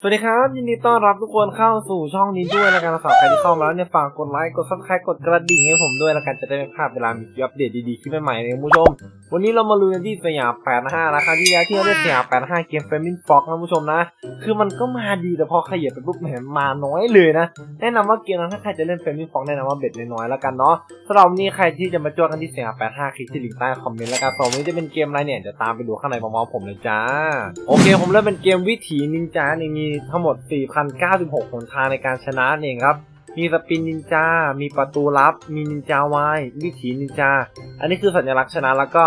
สวัสดีครับ ยินดีต้อนรับทุกคนเข้าสู่ช่องนี้ด้วยแล้วกันนะครับใครที่เข้ามาแล้วเนี่ยฝากกดไลค์กดซับสไครต์กดกระดิ่งให้ผมด้วยแล้วกันจะได้ไม่พลาดเวลามีคลิปอัปเดตดีๆคลิปใหม่ๆนะคุณผู้ชม วันนี้เรามาลุยกันที่สยาม85นะครับที่แล้วที่เราได้สยาม85เกมเฟมินฟ็อกนะคุณผู้ชมนะ คือมันก็มาดีแต่พอขยับไปปุ๊บแหมมาน้อยเลยนะแนะนำว่าเกมนั้นถ้าใครจะเล่นเฟมินฟ็อกแนะนำว่าเบ็ดน้อยๆแล้วกันเนาะสำหรับนี้ใครที่จะมาจ้วกันที่สยาม85คลิกที่ลิงก์ใต้คอมเมนต์แล้วกันสองวันนี้จะเป็นเกมอะไรเนี่ยเดี๋ยวตามไปดูข้างในพร้อมๆผมเลยจ้าโอเค ผมเริ่มเป็นเกมวิถีนินจาเนี่ยมีทั้งหมด 4,096 หนทางในการชนะเองครับ มีสปินนินจา มีประตูลับ มีนินจาวายวิถีนินจา อันนี้คือสัญลักษณ์ชนะแล้วก็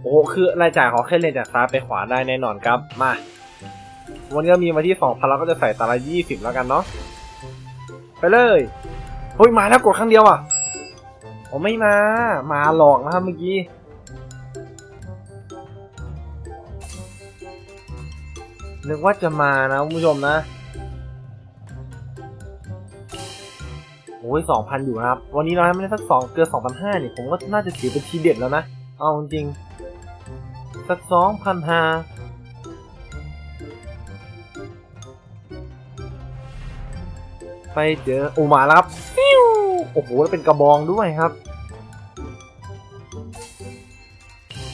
โอ้โห คือรายจ่ายขอแค่เลนจากซ้ายไปขวาได้แน่นอนครับ มาวันนี้มีมาที่2,000แล้วก็จะใส่ตาละ20แล้วกันเนาะ ไปเลย เฮ้ย มาแล้วกดครั้งเดียวอะโอ้ไม่มา มาหลอกนะครับเมื่อกี้ นึกว่าจะมานะคุณผู้ชมนะโอ้ยสองพันอยู่นะครับ วันนี้เราให้ไม่ได้สักสองเกินสองพันห้าเนี่ยผมก็น่าจะถือเป็นทีเด็ดแล้วนะ เอาจริง สักสองพันห้าไปเจอโอมาแล้วครับฟิวโอ้โห แล้วเป็นกระบองด้วยครับ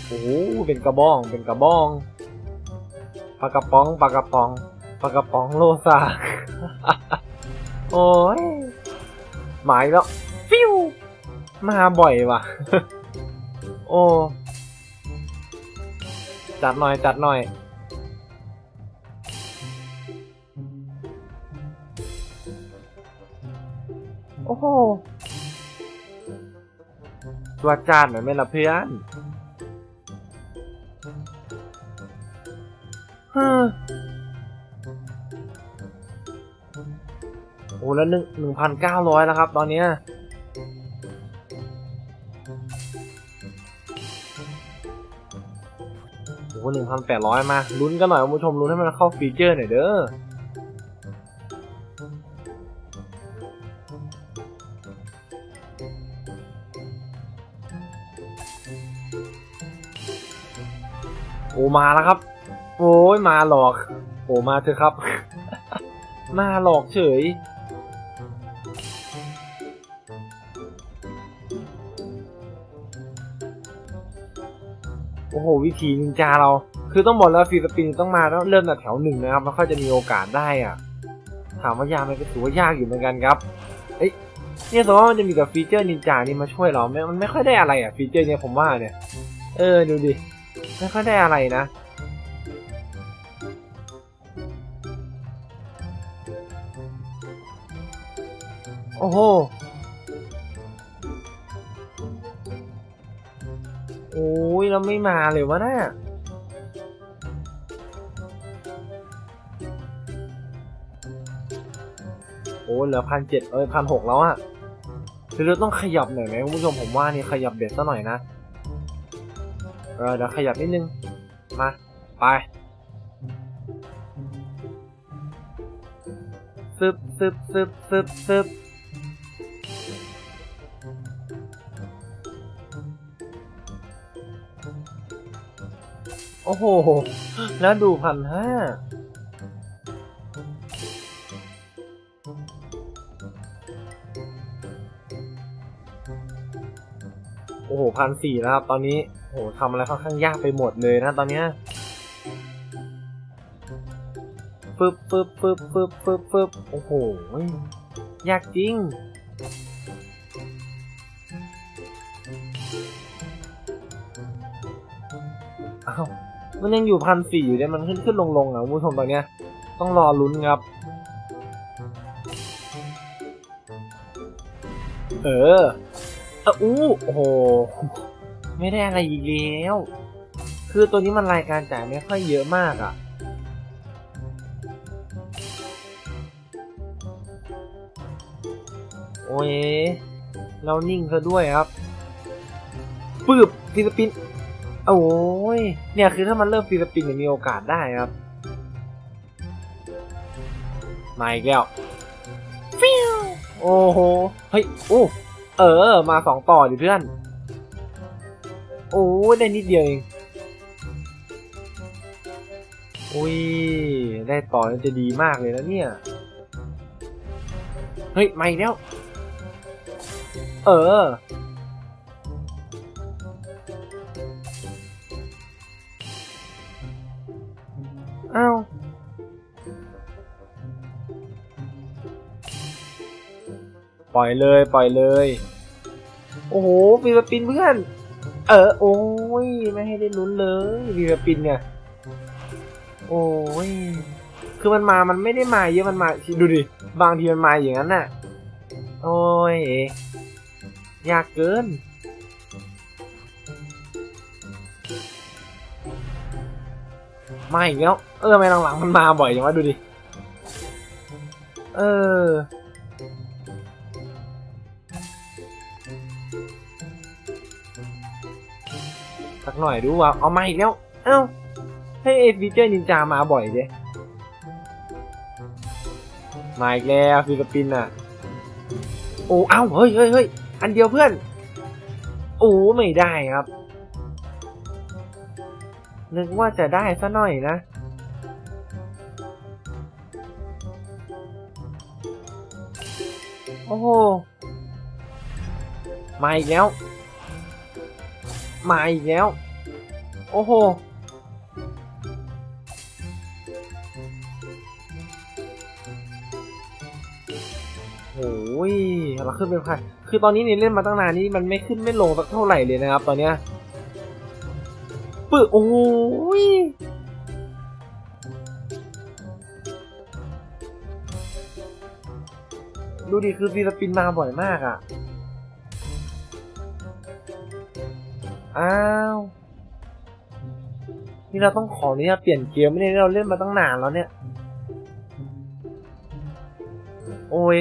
โอ้โหเป็นกระบอง เป็นกระบอง ปากระป๋องปากระป๋องปากระป๋องโลซาโอ้ยหมายแล้วฟิวมาบ่อยว่ะ โอ้จัดหน่อยจัดหน่อยโอ้โหตัวจานหน่อยไหมล่ะเพื่อน โอ้แล้วหนึ่งหนึ่งพันเก้าร้อยแล้วครับ ตอนเนี้ยโอ้หนึ่งพันแปดร้อยมาลุ้นกันหน่อยคุณผู้ชมลุ้นให้มันเข้าฟีเจอร์หน่อยเด้อโอมาแล้วครับ โอ้ยมาหลอกโอ้มาเถอะครับ มาหลอกเฉย โอ้โห วิธีนินจาเรา คือต้องบอกแล้วฟรีสปินต้องมาต้องเริ่มจากแถวหนึ่งนะครับแล้วค่อยจะมีโอกาสได้อะ ถามว่ายากไหมก็ถือว่ายากอยู่เหมือนกันครับ เอ้ยเนี่ยสมมติว่ามันจะมีแต่ฟีเจอร์นินจานี่มาช่วยเราไม่มันไม่ค่อยได้อะไรอะฟีเจอร์เนี่ยผมว่าเนี่ย เออดูดิ ไม่ค่อยได้อะไรนะ อ้โห โอ้ยเราไม่มาเลยวะน่ะโอ้เหลือพันเจ็ดเอ้ยพันหกแล้วอะคือเราต้องขยับหน่อยไหมคุณผู้ชมผมว่านี่ขยับเบ็ดซะหน่อยนะ เออเดี๋ยวขยับนิดนึง มา ไปซึบซึบซึบซึบซึบ โอ้โห แล้วดูพันห้าโอ้โหพันสี่แล้วครับ ตอนนี้โอ้โหทำอะไรค่อนข้างยากไปหมดเลยนะตอนเนี้ยฟึบฟึบฟึบฟึบฟึบฟึบโอ้โห ยากจริง อ้าว มันยังอยู่พันสี่อยู่เนี่ยมันขึ้นขึ้นลงลงอะคุณผู้ชมตอนเนี้ยต้องรอลุ้นครับ เออเอออู้โอ้โห ไม่ได้อะไรอีกแล้ว คือตัวนี้มันรายการจ่ายไม่ค่อยเยอะมากอะ่ะ โอ้ยเรานิ่งซะด้วยครับ ปืบฟิลิปปินส์ โอ้ยเนี่ยคือถ้ามันเริ่มฟิลิปปินส์เนี่ยมีโอกาสได้ครับ มาอีกแล้วฟิวโอ้โห เฮ้ยโอ้เออ มาสองต่อดิเพื่อน โอ้ได้นิดเดียวเองโอ้อุ้ย ได้ต่อนี่จะดีมากเลยนะเนี่ย เฮ้ย มาอีกแล้ว เอออ้ ปล่อยเลยปล่อยเลย โอ้โหฟิลิปปินเพื่อน เออโอ้ยไม่ให้ได้ลุ้นเลยฟิลิปปินเนี่ย โอ้ยคือมันมามันไม่ได้มาเยอะมันมาดูดิบางทีมันมาอย่างนั้นน่ะ โอ้ยยากเกินมาอีกแล้ว เออทำไมหลังๆมันมาบ่อยจังวะดูดิ เออ หน่อยดูว่าเอามาอีกแล้ว เอ้า ให้เอฟีเจอร์นินจามาบ่อยเด้มาอีกแล้วฟิลิปปินส์อะ โอ้เอ้าเฮ้ยเฮ้ยเฮ้ยอันเดียวเพื่อน โอ้ไม่ได้ครับ นึกว่าจะได้ซะหน่อยนะ โอ้โห มาอีกแล้ว มาอีกแล้ว โอ้โห โอ้ยเราขึ้นเป็นพันคือตอนนี้เนี่ยเล่นมาตั้งนานนี่มันไม่ขึ้นไม่ลงสักเท่าไหร่เลยนะครับ ตอนเนี้ยปึกโอ้ยดูดิคือฟิลิปปินมาบ่อยมากอะ อ้าว นี่เราต้องขออนุญาตเปลี่ยนเกมไม่ได้เราเล่นมาตั้งนานแล้วเนี่ย โอ้ย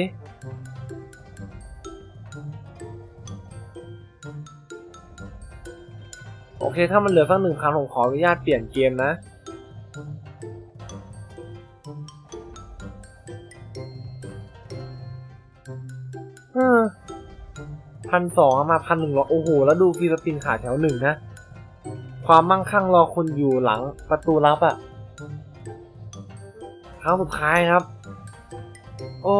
โอเค ถ้ามันเหลือสักหนึ่งพันผมขออนุญาตเปลี่ยนเกมนะ พันสองมาพันหนึ่งรอโอ้โห แล้วดูฟิลิปปินขาแถวหนึ่งนะ ความมั่งคั่งรอคุณอยู่หลังประตูลับอะครั้งสุดท้ายครับ โอ้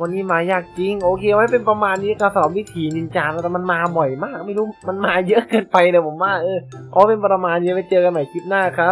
วันนี้มายากจริง โอเคไว้เป็นประมาณนี้การสอบวิถีนินจาแต่มันมาบ่อยมาก ไม่รู้มันมาเยอะเกินไปเลยผมว่าเออขอเป็นประมาณนี้ไว้เจอกันใหม่คลิปหน้าครับ